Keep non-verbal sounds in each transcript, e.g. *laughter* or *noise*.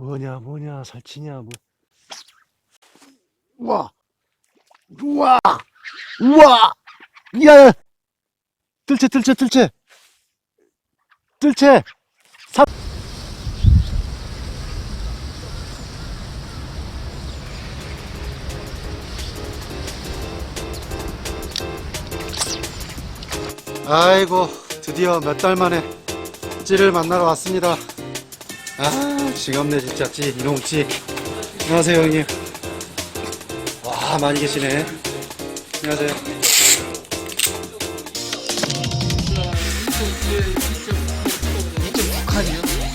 뭐냐 뭐냐 살치냐 뭐 우와 우와 우와. 야. 뜰채 뜰채 뜰채. 뜰채. 사 아이고 드디어 몇 달 만에 찌를 만나러 왔습니다 아 지겹네 진짜 찌 이놈 찌 안녕하세요 형님. 와 많이 계시네. 안녕하세요.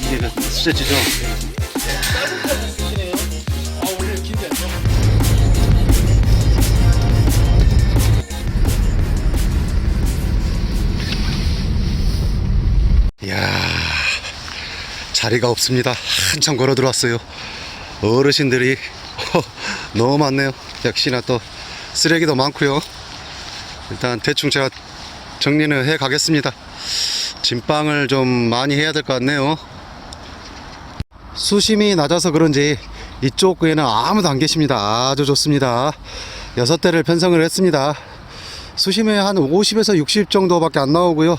이게 그 수제찌죠 자리가 없습니다. 한참 걸어 들어왔어요. 어르신들이 너무 많네요. 역시나 또 쓰레기도 많고요. 일단 대충 제가 정리는 해 가겠습니다. 짐방을 좀 많이 해야 될 것 같네요. 수심이 낮아서 그런지 이쪽 에는 아무도 안 계십니다. 아주 좋습니다. 여섯 대를 편성을 했습니다 수심에 한 50에서 60 정도밖에 안 나오고요.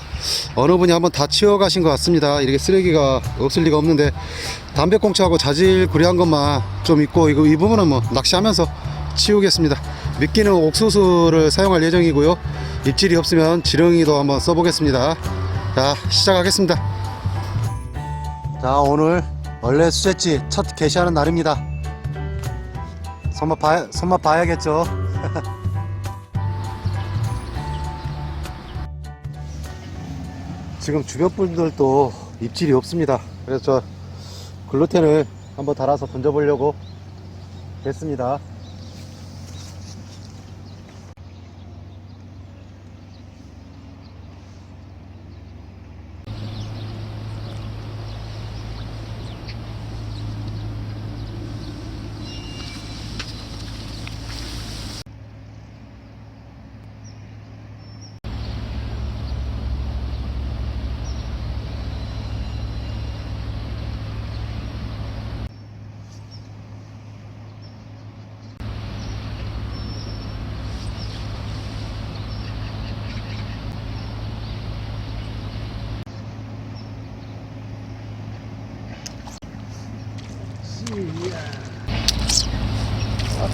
어느 분이 한번 다 치워 가신 것 같습니다. 이렇게 쓰레기가 없을 리가 없는데 담배꽁초하고 자질 구리한 것만 좀 있고 이거 이 부분은 뭐 낚시하면서 치우겠습니다. 미끼는 옥수수를 사용할 예정이고요. 입질이 없으면 지렁이도 한번 써보겠습니다. 자 시작하겠습니다. 자 오늘 원래 수제찌 첫 개시하는 날입니다. 손맛 봐 손맛 봐야겠죠. 지금 주변 분들도 입질이 없습니다. 그래서 저 글루텐을 한번 달아서 던져보려고 했습니다.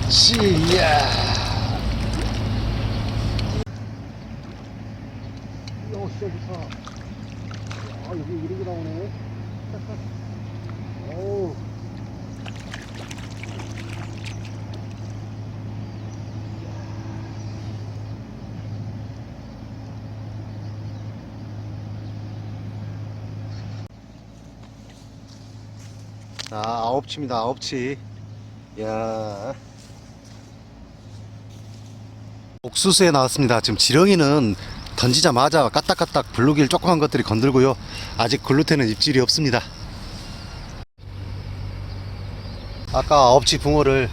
씨야. 어, 진짜 좋다. 아, 여기 이렇게 나오네. 어 자, 아홉치입니다, 아홉치. 야. 옥수수에 나왔습니다. 지금 지렁이는 던지자마자 까딱까딱 블루길 조그만 것들이 건들고요. 아직 글루텐은 입질이 없습니다. 아까 아홉치 붕어를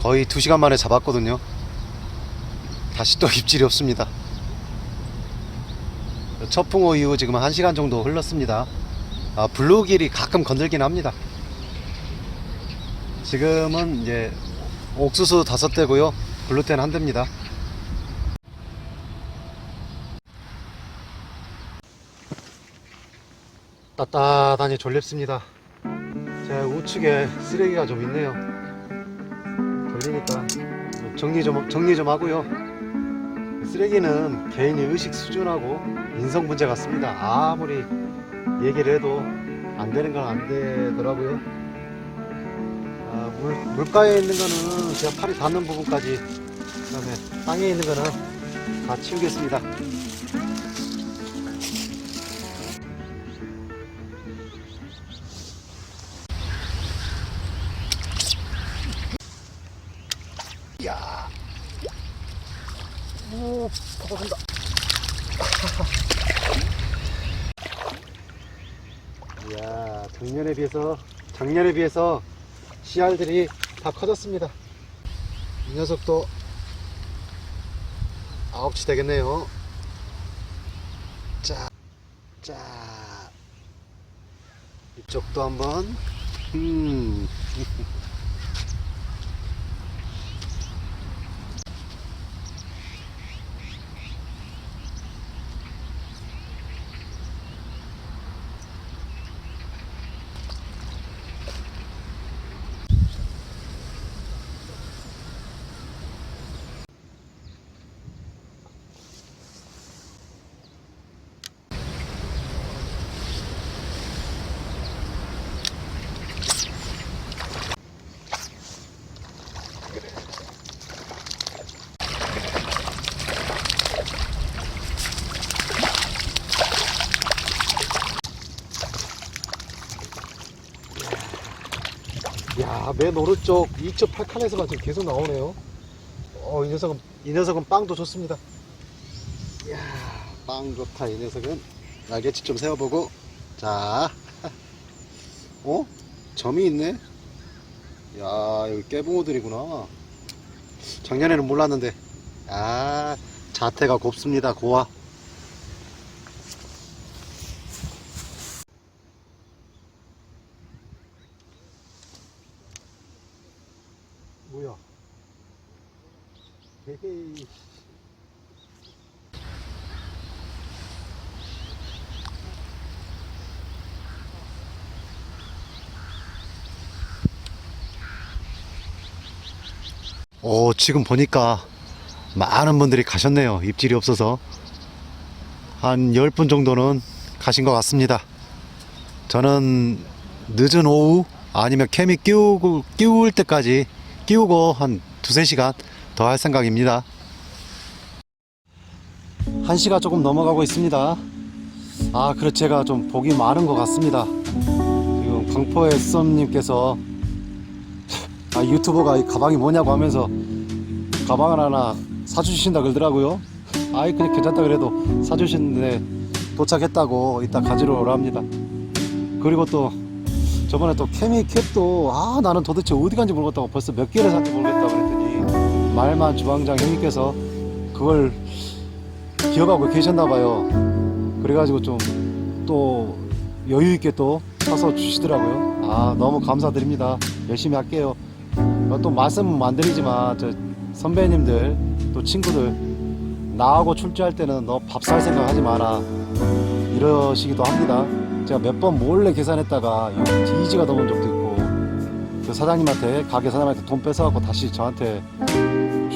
거의 2시간 만에 잡았거든요. 다시 또 *laughs* 입질이 없습니다. 첫 붕어 이후 지금 1시간 정도 흘렀습니다. 아, 블루길이 가끔 건들긴 합니다. 지금은 이제 옥수수 다섯 대고요. 글루텐 한 대입니다. 따뜻하니 졸립습니다. 제 우측에 쓰레기가 좀 있네요. 졸리니까 정리 좀 정리 좀 하고요. 쓰레기는 개인의 의식 수준하고 인성 문제 같습니다. 아무리 얘기를 해도 안 되는 건 안 되더라고요. 아, 물, 물가에 있는 거는 제가 팔이 닿는 부분까지 그 다음에 땅에 있는 거는 다 치우겠습니다. 야, 오, 커버진다. *laughs* 이야, 작년에 비해서 작년에 비해서 씨알들이 다 커졌습니다. 이 녀석도 아홉치 되겠네요. 자, 자, 이쪽도 한번 음. *laughs* 야, 맨 오른쪽 2.8칸에서만 지금 계속 나오네요. 어, 이 녀석은, 이 녀석은 빵도 좋습니다. 이야, 빵 좋다, 이 녀석은. 날개치 좀 세워보고. 자. *laughs* 어? 점이 있네? 야, 여기 깨붕어들이구나. 작년에는 몰랐는데. 아, 자태가 곱습니다, 고와. 뭐야? 헤헤이. 오, 지금 보니까 많은 분들이 가셨네요. 입질이 없어서. 한 10분 정도는 가신 것 같습니다. 저는 늦은 오후 아니면 케미 끼우고, 끼울 때까지 끼우고 한 두세 시간 더 할 생각입니다. 1시가 조금 넘어가고 있습니다. 아, 그래 제가 좀 복이 많은 것 같습니다. 지금 광포의 썸님께서 아, 유튜버가 이 가방이 뭐냐고 하면서 가방을 하나 사주신다 그러더라고요. 아이, 그냥 괜찮다 그래도 사주시는데 도착했다고 이따 가지러 오라 합니다. 그리고 또 저번에 또 케미 캡도 아 나는 도대체 어디 간지 모르겠다고 벌써 몇 개를 샀는지 모르겠다고 그랬더니 말만 주방장 형님께서 그걸 기억하고 계셨나 봐요. 그래가지고 좀 또 여유 있게 또 사서 주시더라고요. 아 너무 감사드립니다. 열심히 할게요. 어, 또 말씀은 안 드리지만 저 선배님들 또 친구들 나하고 출제할 때는 너 밥 살 생각 하지 마라 이러시기도 합니다. 제가 몇 번 몰래 계산했다가 이 디지가 넘은 적도 있고 그 사장님한테 가게 사장님한테 돈 뺏어갖고 다시 저한테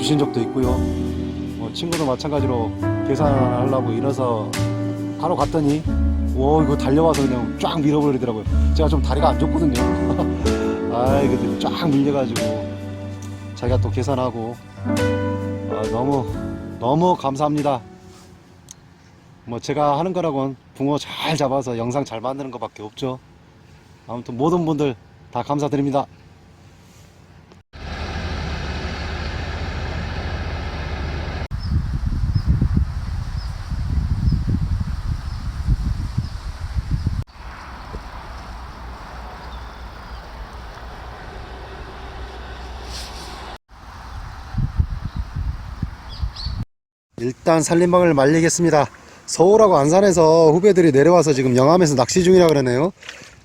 주신 적도 있고요. 뭐 친구도 마찬가지로 계산하려고 일어서 하러 갔더니 오 이거 달려와서 그냥 쫙 밀어버리더라고요. 제가 좀 다리가 안 좋거든요. *laughs* 아이 근데 쫙 밀려가지고 자기가 또 계산하고 아, 너무 너무 감사합니다. 뭐 제가 하는 거라곤 붕어 잘 잡아서 영상 잘 만드는 것밖에 없죠. 아무튼 모든 분들 다 감사드립니다. 일단 살림방을 말리겠습니다. 서울하고 안산에서 후배들이 내려와서 지금 영암에서 낚시 중이라 그러네요.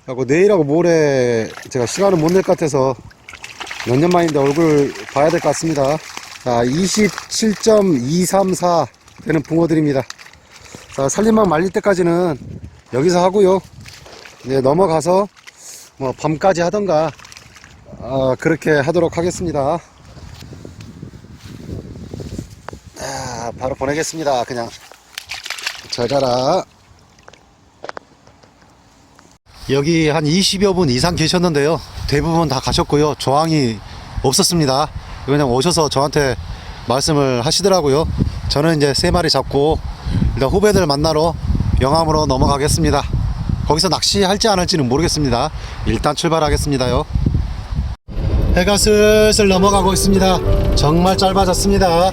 하고 내일하고 모레 제가 시간을 못 낼 것 같아서 몇 년 만인데 얼굴 봐야 될 것 같습니다. 자, 27.234 되는 붕어들입니다. 자, 살림방 말릴 때까지는 여기서 하고요. 이제 넘어가서 뭐 밤까지 하던가 어, 그렇게 하도록 하겠습니다. 자, 바로 보내겠습니다. 그냥 잘 자라. 여기 한 20여 분 이상 계셨는데요. 대부분 다 가셨고요. 조항이 없었습니다. 그냥 오셔서 저한테 말씀을 하시더라고요. 저는 이제 세 마리 잡고 일단 후배들 만나러 영암으로 넘어가겠습니다. 거기서 낚시할지 안 할지는 모르겠습니다. 일단 출발하겠습니다요. 해가 슬슬 넘어가고 있습니다. 정말 짧아졌습니다.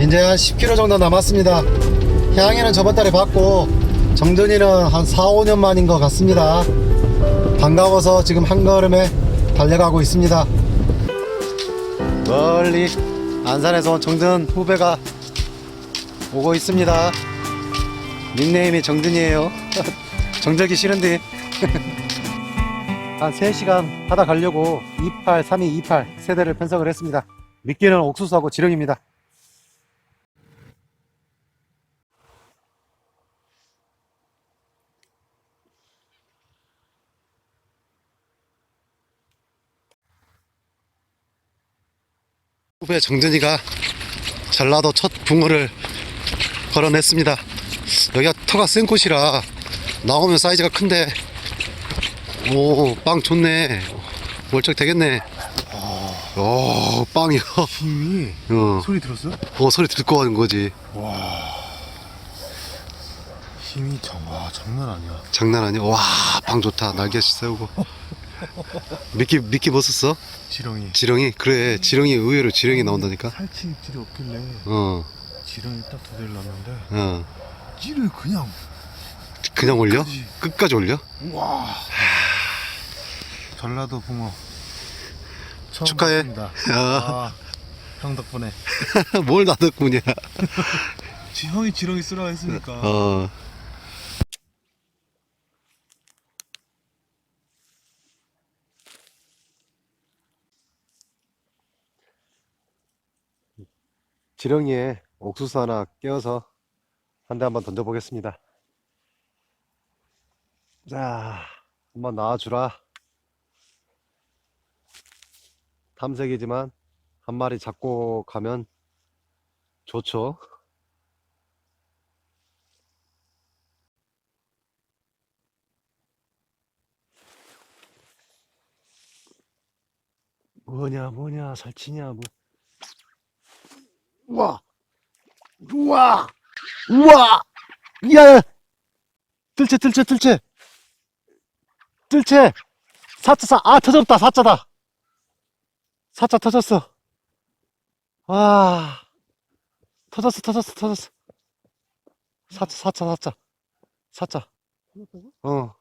이제 한 10km 정도 남았습니다. 향이는 저번 달에 받고 정전이는 한 4, 5년 만인 것 같습니다. 반가워서 지금 한 걸음에 달려가고 있습니다. 멀리 안산에서 온 정든 후배가 오고 있습니다. 닉네임이 정든이에요. *laughs* 정들기 싫은데 *laughs* 한 3시간 하다 가려고 28, 32, 28 세대를 편성을 했습니다. 미끼는 옥수수하고 지렁입니다. 후배 정전이가 전라도 첫 붕어를 걸어냈습니다. 여기가 터가 센 곳이라 나오면 사이즈가 큰데 오, 빵 좋네. 멀쩡 되겠네. 오, 빵이요. 힘이 어, 소리 들었어? 어, 소리 듣고 가는 거지. 힘이 장, 와 장난 아니야. 장난 아니야. 와, 빵 좋다. 날개 세우고. 미끼, 미끼 뭐 썼어? 지렁이. 지렁이? 그래, 지렁이 의외로 지렁이 나온다니까. 살치 입질이 없길래 어, 지렁이 딱 두 대를 놨는데 어. 찌를 그냥 그냥 올려? 끝까지. 끝까지 올려? 와. 전라도 붕어. 처음 축하해. 봤습니다. 아. 아, 형 덕분에. *laughs* 뭘 나덕분이야. *laughs* 지, 형이 지렁이 쓰라고 했으니까. 어. 지렁이에 옥수수 하나 끼워서 한 대 한번 던져보겠습니다. 자, 한번 나와주라. 탐색이지만 한 마리 잡고 가면 좋죠. 뭐냐 뭐냐 살치냐 뭐 우와 우와 우와. 야 뜰채 뜰채 뜰채. 뜰채. 사자 사 아 터졌다 사자다. 사자 터졌어. 와. 터졌어 터졌어 터졌어. 사자 사자 사자. 사자. 어